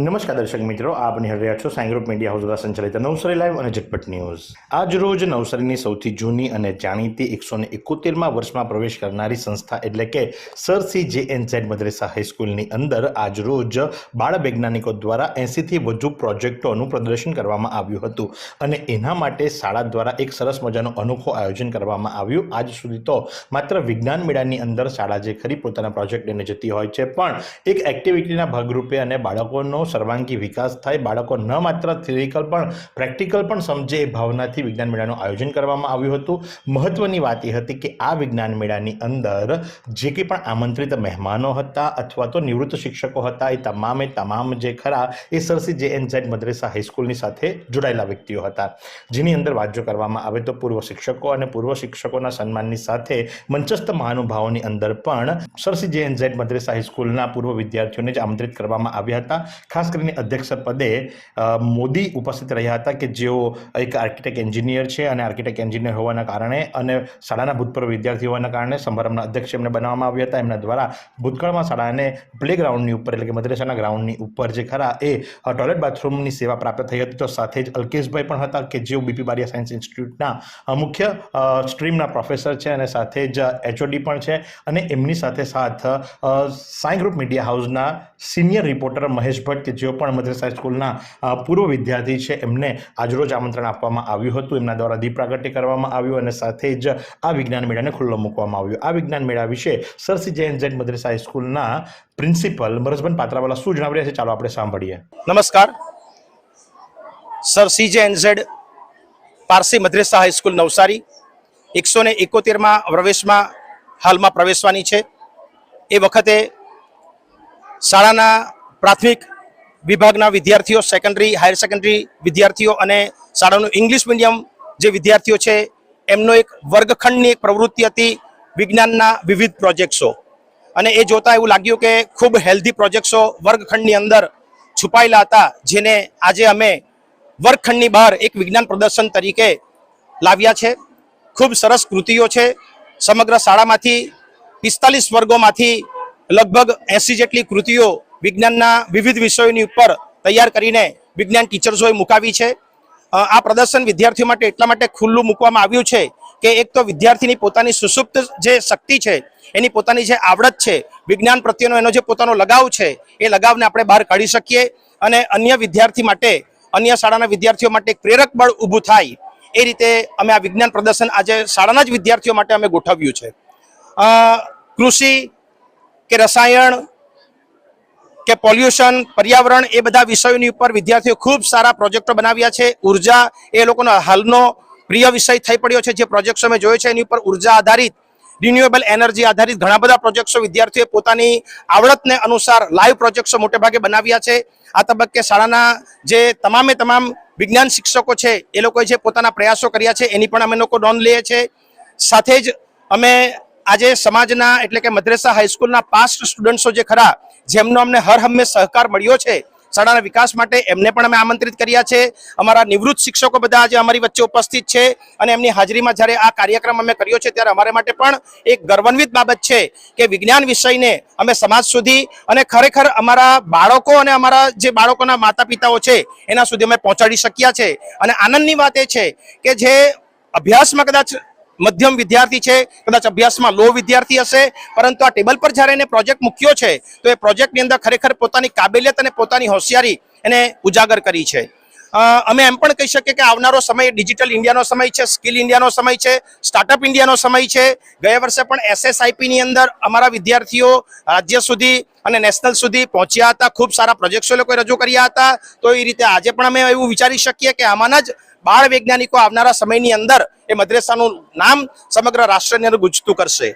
નમસ્કાર દર્શક મિત્રો, આપ નિહાળી રહ્યા છો સાઈ ગ્રુપ મીડિયા હાઉસ દ્વારા સંચાલિત નવસારી લાઈવ અને ઝટપટ ન્યૂઝ. આજ રોજ નવસારીની સૌથી જૂની અને જાણીતી એકસો ને એકોતેરમાં વર્ષમાં પ્રવેશ કરનારી સંસ્થા એટલે કે sir C J N Z Madressa હાઈસ્કૂલની અંદર આજ રોજ બાળ વૈજ્ઞાનિકો દ્વારા એંસીથી વધુ પ્રોજેક્ટોનું પ્રદર્શન કરવામાં આવ્યું હતું. અને એના માટે શાળા દ્વારા એક સરસ મજાનું અનોખું આયોજન કરવામાં આવ્યું. આજ સુધી તો માત્ર વિજ્ઞાન મેળાની અંદર શાળા જે ખરી પોતાના પ્રોજેક્ટ લઈને જતી હોય છે, પણ એક એક્ટિવિટીના ભાગરૂપે અને બાળકોનો સર્વાંગી વિકાસ થાય, બાળકો ન માત્ર થિયરિકલ પણ પ્રેક્ટિકલ પણ સમજે એ ભાવનાથી વિજ્ઞાન મેળાનું આયોજન કરવામાં આવ્યું હતું. મહત્વની વાત એ હતી કે આ વિજ્ઞાન મેળાની અંદર જે કંઈ પણ આમંત્રિત મહેમાનો હતા અથવા તો નિવૃત્ત શિક્ષકો હતા, એ તમામે તમામ જે ખરા એ સરસી જે એન ઝેડ મદ્રેસા હાઈસ્કૂલની સાથે જોડાયેલા વ્યક્તિઓ હતા. જેની અંદર વાત જો કરવામાં આવે તો પૂર્વ શિક્ષકો અને પૂર્વ શિક્ષકોના સન્માનની સાથે મંચસ્થ મહાનુભાવોની અંદર પણ સરસી જે એન ઝેડ મદ્રેસા હાઈસ્કૂલના પૂર્વ વિદ્યાર્થીઓને જ આમંત્રિત કરવામાં આવ્યા હતા. ખાસ કરીને અધ્યક્ષ પદે મોદી ઉપસ્થિત રહ્યા હતા કે જેઓ એક આર્કિટેક્ટ એન્જિનિયર છે અને આર્કિટેક્ટ એન્જિનિયર હોવાના કારણે અને શાળાના ભૂતપૂર્વ વિદ્યાર્થી હોવાના કારણે સમારંભના અધ્યક્ષ એમને બનાવવામાં આવ્યા હતા. એમના દ્વારા ભૂતકાળમાં શાળાને પ્લે ગ્રાઉન્ડની ઉપર એટલે કે મદ્રેસાના ગ્રાઉન્ડની ઉપર જે ખરા એ ટોયલેટ બાથરૂમની સેવા પ્રાપ્ત થઈ હતી. તો સાથે જ અલ્કેશભાઈ પણ હતા કે જેઓ બીપી બારિયા સાયન્સ ઇન્સ્ટિટ્યૂટના મુખ્ય સ્ટ્રીમના પ્રોફેસર છે અને સાથે જ એચઓડી પણ છે અને એમની સાથે સાથ સાઈ ગ્રુપ મીડિયા હાઉસના સિનિયર રિપોર્ટર મહેશ ભટ્ટ કે જેઓ પણ મદ્રેસા સ્કૂલના પૂર્વ વિદ્યાર્થી છે, એમને આજરોજ આમંત્રણ આપવામાં આવ્યું હતું. એમના દ્વારા દીપ પ્રાગટ્ય કરવામાં આવ્યું અને સાથે જ આ વિજ્ઞાન મેળાને ખુલ્લો મૂકવામાં આવ્યો. આ વિજ્ઞાન મેળા વિશે સરસી જૈન જૈન મદ્રેસા હાઈસ્કૂલના પ્રિન્સિપલ મરસબન પાત્રાવાલા શું જણાવી રહ્યા છે? ચાલો આપણે સાંભળીએ. નમસ્કાર. Sir C J N Z Parsi Madressa high school Navsari. એકસો ને એકોતેરમાં પ્રવેશમાં હાલમાં પ્રવેશવાની છે. એ વખતે શાળાના પ્રાથમિક વિભાગના વિદ્યાર્થીઓ સેકન્ડરી હાયર સેકન્ડરી વિદ્યાર્થીઓ અને શાળાનું ઇંગ્લિશ મીડિયમ જે વિદ્યાર્થીઓ છે, એમનો એક વર્ગખંડની એક પ્રવૃત્તિ હતી વિજ્ઞાનના વિવિધ પ્રોજેક્ટ્સો અને એ જોતાં એવું લાગ્યું કે ખૂબ હેલ્ધી પ્રોજેક્ટ્સો વર્ગખંડની અંદર છુપાયેલા હતા, જેને આજે અમે વર્ગખંડની બહાર એક વિજ્ઞાન પ્રદર્શન તરીકે લાવ્યા છે. ખૂબ સરસ કૃતિઓ છે. સમગ્ર શાળામાંથી પિસ્તાલીસ વર્ગોમાંથી લગભગ એસી જેટલી કૃતિઓ વિજ્ઞાનના વિવિધ વિષયોની ઉપર તૈયાર કરીને વિજ્ઞાન ટીચર્સોએ મુકાવી છે. આ પ્રદર્શન વિદ્યાર્થીઓ માટે એટલા માટે ખુલ્લું મૂકવામાં આવ્યું છે કે એક તો વિદ્યાર્થીની પોતાની સુસુપ્ત જે શક્તિ છે, એની પોતાની જે આવડત છે, વિજ્ઞાન પ્રત્યેનો એનો જે પોતાનો લગાવ છે, એ લગાવને આપણે બહાર કાઢી શકીએ અને અન્ય વિદ્યાર્થી માટે, અન્ય શાળાના વિદ્યાર્થીઓ માટે એક પ્રેરક બળ ઊભું થાય. એ રીતે અમે આ વિજ્ઞાન પ્રદર્શન આજે શાળાના જ વિદ્યાર્થીઓ માટે અમે ગોઠવ્યું છે. કૃષિ કે રસાયણ કે પોલ્યુશન, પર્યાવરણ એ બધા વિષયોની ઉપર વિદ્યાર્થીઓ ખૂબ સારા પ્રોજેક્ટો બનાવ્યા છે. ઊર્જા એ લોકોનો હાલનો પ્રિય વિષય થઈ પડ્યો છે. જે પ્રોજેક્ટ્સ અમે જોયો છે, એની ઉપર ઊર્જા આધારિત રિન્યુએબલ એનર્જી આધારિત ઘણા બધા પ્રોજેક્ટ્સો વિદ્યાર્થીઓએ પોતાની આવડતને અનુસાર લાઈવ પ્રોજેક્ટ્સો મોટે ભાગે બનાવ્યા છે. આ તબક્કે શાળાના જે તમામે તમામ વિજ્ઞાન શિક્ષકો છે, એ લોકોએ જે પોતાના પ્રયાસો કર્યા છે, એની પણ અમે લોકો નોંધ લઈએ છીએ સાથે જ અમે આજે સમાજના એટલે કે મદ્રેસા હાઈસ્કૂલના પાસ્ટ સ્ટુડન્ટ્સો જે ખરા, જેમનો અમને હર હંમેશ સહકાર મળ્યો છે, શાળાના વિકાસ માટે એમને પણ અમે આમંત્રિત કર્યા છે. અમારા નિવૃત્ત શિક્ષકો બધા આજે અમારી વચ્ચે ઉપસ્થિત છે અને એમની હાજરીમાં જ્યારે આ કાર્યક્રમ અમે કર્યો છે ત્યારે અમારા માટે પણ એક ગર્વાન્વિત બાબત છે કે વિજ્ઞાન વિષયને અમે સમાજ સુધી અને ખરેખર અમારા બાળકો અને અમારા જે બાળકોના માતા પિતાઓ છે, એના સુધી અમે પહોંચાડી શક્યા છે. અને આનંદની વાત એ છે કે જે અભ્યાસમાં કદાચ મધ્યમ વિદ્યાર્થી છે, કદાચ અભ્યાસમાં લો વિદ્યાર્થી હશે, પરંતુ આ ટેબલ પર જ્યારે એને પ્રોજેક્ટ મૂક્યો છે, તો એ પ્રોજેક્ટની અંદર ખરેખર પોતાની કાબેલિયત અને પોતાની હોશિયારી એને ઉજાગર કરી છે. અમે એમ પણ કહી શકીએ કે આવનારો સમય ડિજિટલ ઇન્ડિયાનો સમય છે સ્કિલ ઇન્ડિયાનો સમય છે સ્ટાર્ટઅપ ઇન્ડિયાનો સમય છે. ગયા વર્ષે પણ એસએસઆઈપીની અંદર અમારા વિદ્યાર્થીઓ રાજ્ય સુધી અને નેશનલ સુધી પહોંચ્યા હતા. ખૂબ સારા પ્રોજેક્ટ્સો લોકોએ રજૂ કર્યા હતા. તો એ રીતે આજે પણ અમે એવું વિચારી શકીએ કે આમાંના જ બાળ વૈજ્ઞાનિકો આવનારા સમયની અંદર એ મદ્રેસાનું નામ સમગ્ર રાષ્ટ્રની અંદર ગુજતું કરશે.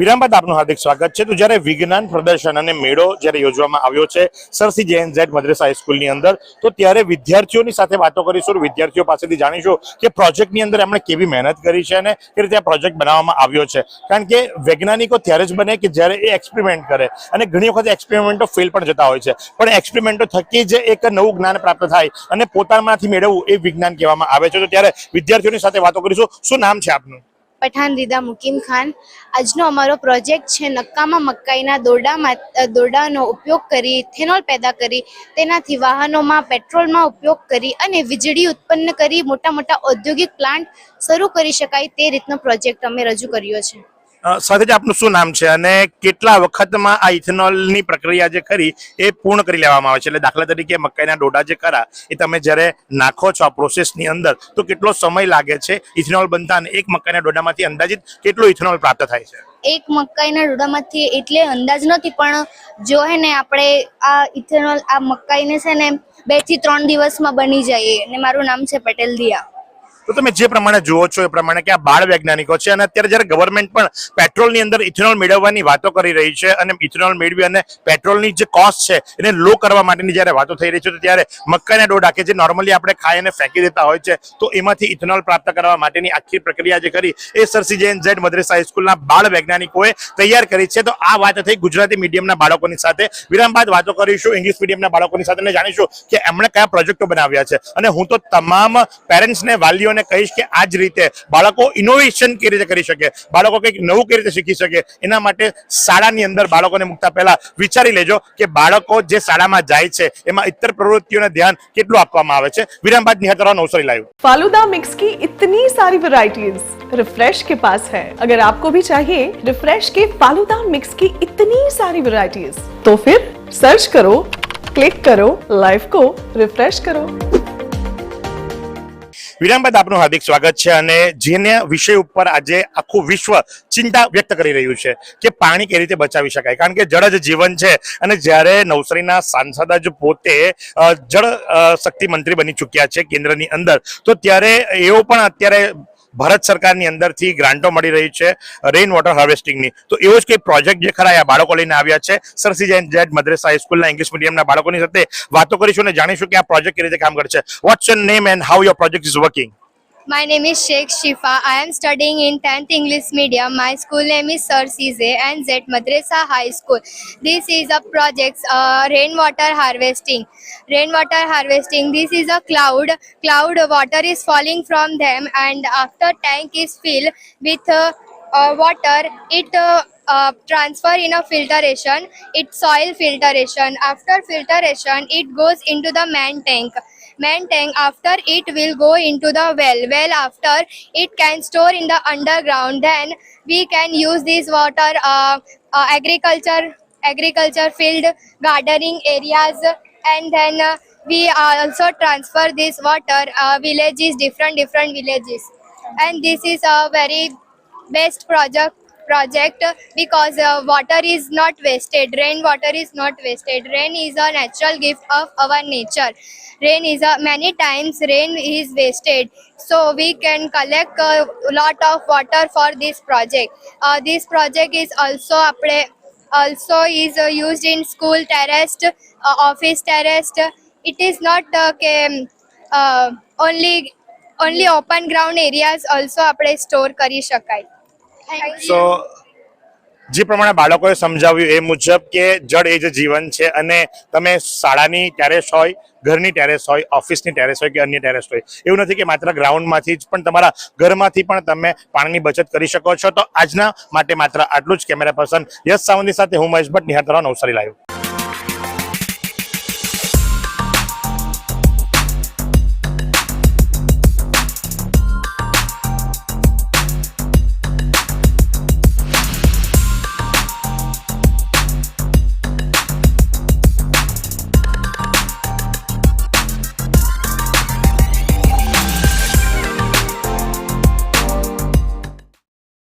વિરામ બાદ આપનું હાર્દિક સ્વાગત છે. તો જ્યારે વિજ્ઞાન પ્રદર્શન અને મેળો જ્યારે યોજવામાં આવ્યો છે સરસી જેએન ઝેડ મદ્રેસા હાઈસ્કૂલની અંદર, તો ત્યારે વિદ્યાર્થીઓની સાથે વાતો કરીશું. વિદ્યાર્થીઓ પાસેથી જાણીશું કે પ્રોજેક્ટની અંદર એમણે કેવી મહેનત કરી છે અને કે રીતે આ પ્રોજેક્ટ બનાવવામાં આવ્યો છે. કારણ કે વૈજ્ઞાનિકો ત્યારે જ બને કે જ્યારે એ એક્સપેરિમેન્ટ કરે અને ઘણી વખત એક્સપેરિમેન્ટો ફેલ પણ જતા હોય છે. પણ એક્સપેરિમેન્ટો થકી જ એક નવું જ્ઞાન પ્રાપ્ત થાય અને પોતાનામાંથી મેળવવું એ વિજ્ઞાન કહેવામાં આવે છે. તો ત્યારે વિદ્યાર્થીઓની સાથે વાતો કરીશું. શું નામ છે આપનું? પઠાણ રીદા મુકીમ ખાન. આજનો અમારો પ્રોજેક્ટ છે નક્કામાં મકાઈના દોરડામાં દોરડાનો ઉપયોગ કરી ઇથેનોલ પેદા કરી, તેનાથી વાહનોમાં પેટ્રોલમાં ઉપયોગ કરી અને વીજળી ઉત્પન્ન કરી મોટા મોટા ઔદ્યોગિક પ્લાન્ટ શરૂ કરી શકાય તે રીતનો પ્રોજેક્ટ અમે રજૂ કર્યો છે. સાથે જ આપનું શું નામ છે અને કેટલા વખતમાં આ ઇથેનોલની પ્રક્રિયા જે ખરી એ પૂર્ણ કરી લેવામાં આવે છે? એટલે દાખલા તરીકે મકાઈના ડોડા જે ખરા એ તમે જ્યારે નાખો છો આ પ્રોસેસની અંદર, તો કેટલો સમય લાગે છે ઇથેનોલ બનતા અને એક મકાઈના ડોડામાંથી અંદાજિત કેટલો ઇથેનોલ પ્રાપ્ત થાય છે? એક મકાઈના ડોડામાંથી એટલે અંદાજ નથી, પણ જો હે ને આપણે આ ઇથેનોલ, આ મકાઈને છે ને બેથી ત્રણ દિવસમાં બની જાય અને મારું નામ છે પટેલ દિયા તો તમે જે પ્રમાણે જુઓ છો એ પ્રમાણે કે આ બાળ વૈજ્ઞાનિકો છે અને અત્યારે જ્યારે ગવર્મેન્ટ પણ પેટ્રોલની અંદર ઇથેનોલ મેળવવાની વાતો કરી રહી છે અને ઇથેનોલ મેળવી અને પેટ્રોલની જે કોસ્ટ છે એને લો કરવા માટેની જ્યારે વાતો થઈ રહી છે ત્યારે મકાઈના ડોડા કે જે નોર્મલી આપણે ખાઈ અને ફેંકી દેતા હોય છે, તો એમાંથી ઇથેનોલ પ્રાપ્ત કરવા માટેની આખી પ્રક્રિયા જે કરી એ સરસી જૈન ઝેડ મદ્રેસા હાઈસ્કૂલના બાળ વૈજ્ઞાનિકોએ તૈયાર કરી છે. તો આ વાત થઈ ગુજરાતી મીડિયમના બાળકોની સાથે. વિરામ બાદ વાતો કરીશું ઇંગ્લિશ મીડિયમના બાળકોની સાથે જાણીશું કે એમણે કયા પ્રોજેક્ટો બનાવ્યા છે. અને હું તો તમામ પેરેન્ટ્સને વાલીઓને કહીશ કે આ જ રીતે બાળકો ઇનોવેશન કેવી રીતે કરી શકે બાળકો કંઈક નવું કેવી રીતે શીખી શકે એના માટે શાળાની અંદર બાળકોને મૂકતા પહેલા વિચારી લેજો કે બાળકો જે શાળામાં જાય છે એમાં ઇતર પ્રવૃત્તિઓને ધ્યાન કેટલું આપવામાં આવે છે વિરામ બાદ નિહતરા નવસરી લાઈવ फालूदा मिक्स की इतनी सारी वैरायटीज रिफ्रेश के पास है अगर आपको भी चाहिए रिफ्रेश के फालूदा मिक्स की इतनी सारी वैरायटीज तो फिर सर्च करो क्लिक करो लाइफ को रिफ्रेश करो વિરામ બાદ આપનું હાર્દિક સ્વાગત છે અને જેને વિષય ઉપર આજે આખું વિશ્વ ચિંતા વ્યક્ત કરી રહ્યું છે કે પાણી કેવી રીતે બચાવી શકાય? કારણ કે જળ જ જીવન છે અને જ્યારે નવસારીના સાંસદ જ પોતે જળ શક્તિ મંત્રી બની ચૂક્યા છે કેન્દ્રની અંદર, તો ત્યારે એઓ પણ અત્યારે ભારત સરકારની અંદરથી ગ્રાન્ટો મળી રહી છે રેઇન વોટર હાર્વેસ્ટિંગની તો એવો જ કંઈ પ્રોજેક્ટ જે ખરા આ બાળકો લઈને આવ્યા છે? સરસી જૈન જેડ મદ્રેસા હાઈસ્કૂલના ઇંગ્લિશ મીડિયમના બાળકોની સાથે વાતો કરીશું અને જાણીશું કે આ પ્રોજેક્ટ કેવી રીતે કામ કરશે. What's your name and how your project is working My name is Sheikh Shifa. I am studying in 10th English medium. My school name is Sir CZ and Z Madrasa High School. This is a project, uh, rainwater harvesting. Rainwater harvesting. This is a cloud. Cloud water is falling from them, and after tank is filled with uh, uh, water, it uh, uh, transfer in a filtration. It soil filtration. After filtration, it goes into the main tank main tank after it will go into the well. Well after it can store in the underground then we can use this water uh, uh, agriculture agriculture field gardening areas and then uh, we also transfer this water uh, villages different different villages. And this is a very best project project because uh, water is not wasted rain water is not wasted rain is a natural gift of our nature rain is a many times rain is wasted so we can collect a lot of water for this project uh, this project is also apple- also is uh, used in school terraced uh, office terraced it is not uh, કે, uh, only only open ground areas also આપણે store કરી શકાય Thank સો જે પ્રમાણે બાળકોએ સમજાવ્યું એ મુજબ કે જળ એ જ જીવન છે અને તમે શાળાની ટેરેસ હોય ઘરની ટેરેસ હોય ઓફિસની ટેરેસ હોય કે અન્ય ટેરેસ હોય એવું નથી કે માત્ર ગ્રાઉન્ડમાંથી જ પણ તમારા ઘરમાંથી પણ તમે પાણીની બચત કરી શકો છો. તો આજના માટે માત્ર આટલું જ. કેમેરા પર્સન યશ સાવંતની સાથે હું મહેશ ભટ્ટ નિહાર તરફ નવસારી લાવ્યો